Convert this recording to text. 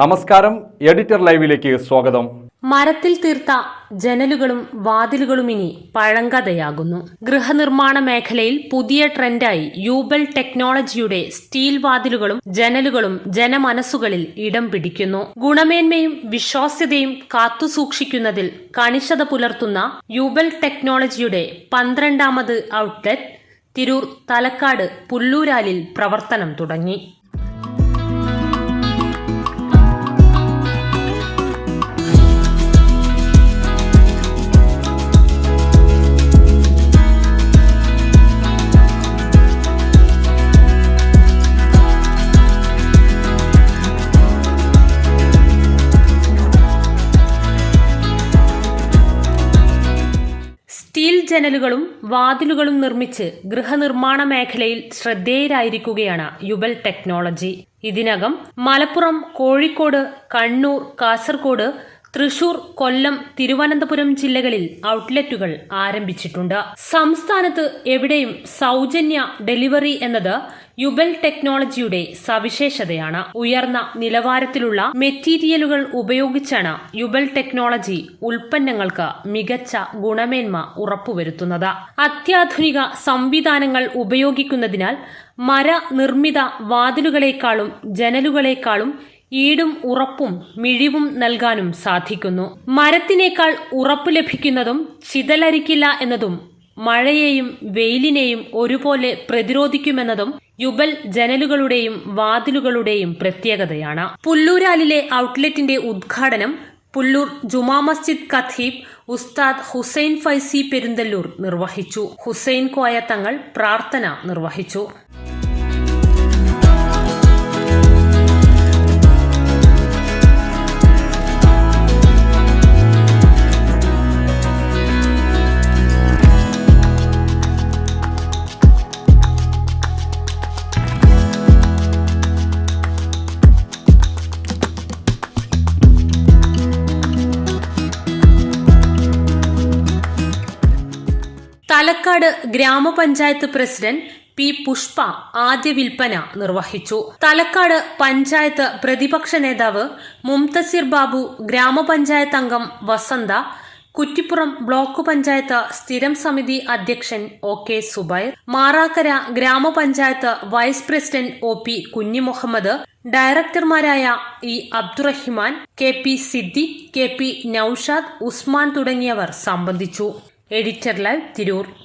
നമസ്കാരം എഡിറ്റർ ലൈവിലേക്ക് സ്വാഗതം. മരത്തിൽ തീർത്ത ജനലുകളും വാതിലുകളും ഇനി പഴങ്കഥയാകുന്നു. ഗൃഹനിർമ്മാണ മേഖലയിൽ പുതിയ ട്രെൻഡായി യൂബൽ ടെക്നോളജിയുടെ സ്റ്റീൽ വാതിലുകളും ജനലുകളും ജനമനസ്സുകളിൽ ഇടം പിടിക്കുന്നു. ഗുണമേന്മയും വിശ്വാസ്യതയും കാത്തുസൂക്ഷിക്കുന്നതിൽ കണിശത പുലർത്തുന്ന യൂബൽ ടെക്നോളജിയുടെ പന്ത്രണ്ടാമത് ഔട്ട്ലെറ്റ് തിരൂർ തലക്കാട് പുല്ലൂരാലിൽ പ്രവർത്തനം തുടങ്ങി. സ്റ്റീൽ ജനലുകളും വാതിലുകളും നിർമ്മിച്ച് ഗൃഹനിർമ്മാണ മേഖലയിൽ ശ്രദ്ധേയരായിരിക്കുകയാണ് യുബൽ ടെക്നോളജി. ഇതിനകം മലപ്പുറം കോഴിക്കോട് കണ്ണൂർ കാസർഗോഡ് തൃശൂർ കൊല്ലം തിരുവനന്തപുരം ജില്ലകളിൽ ഔട്ട്ലെറ്റുകൾ ആരംഭിച്ചിട്ടുണ്ട്. സംസ്ഥാനത്ത് എവിടെയും സൗജന്യ ഡെലിവറി എന്നത് യുബൽ ടെക്നോളജിയുടെ സവിശേഷതയാണ്. ഉയർന്ന നിലവാരത്തിലുള്ള മെറ്റീരിയലുകൾ ഉപയോഗിച്ചാണ് യുബൽ ടെക്നോളജി ഉൽപ്പന്നങ്ങൾക്ക് മികച്ച ഗുണമേന്മ ഉറപ്പുവരുത്തുന്നത്. അത്യാധുനിക സംവിധാനങ്ങൾ ഉപയോഗിക്കുന്നതിനാൽ മര നിർമ്മിത വാതിലുകളെക്കാളും ജനലുകളെക്കാളും ഈടും ഉറപ്പും മിഴിവും നൽകാനും സാധിക്കുന്നു. മരത്തിനേക്കാൾ ഉറപ്പ് ലഭിക്കുന്നതും ചിതലരിക്കില്ല എന്നതും മഴയെയും വെയിലിനെയും ഒരുപോലെ പ്രതിരോധിക്കുമെന്നതും യുബൽ ജനലുകളുടെയും വാതിലുകളുടെയും പ്രത്യേകതയാണ്. പുല്ലൂരാലിലെ ഔട്ട്ലെറ്റിന്റെ ഉദ്ഘാടനം പുല്ലൂർ ജുമാ മസ്ജിദ് ഖത്തീബ് ഉസ്താദ് ഹുസൈൻ ഫൈസി പെരുന്തല്ലൂർ നിർവഹിച്ചു. ഹുസൈൻ കോയ തങ്ങൾ പ്രാർത്ഥന നിർവഹിച്ചു. തലക്കാട് ഗ്രാമപഞ്ചായത്ത് പ്രസിഡന്റ് പി പുഷ്പ ആദ്യ വിൽപ്പന നിർവഹിച്ചു. തലക്കാട് പഞ്ചായത്ത് പ്രതിപക്ഷ നേതാവ് മുംതസിർ ബാബു ഗ്രാമപഞ്ചായത്ത് അംഗം വസന്ത കുറ്റിപ്പുറം ബ്ലോക്ക് പഞ്ചായത്ത് സ്ഥിരം സമിതി അധ്യക്ഷൻ ഒ കെ സുബൈർ മാറാക്കര ഗ്രാമപഞ്ചായത്ത് vice president O P Kunhimuhammad ഡയറക്ടർമാരായ E Abdurahiman K P Siddi K P Noushad Usman തുടങ്ങിയവർ സംബന്ധിച്ചു. Editor live Tirur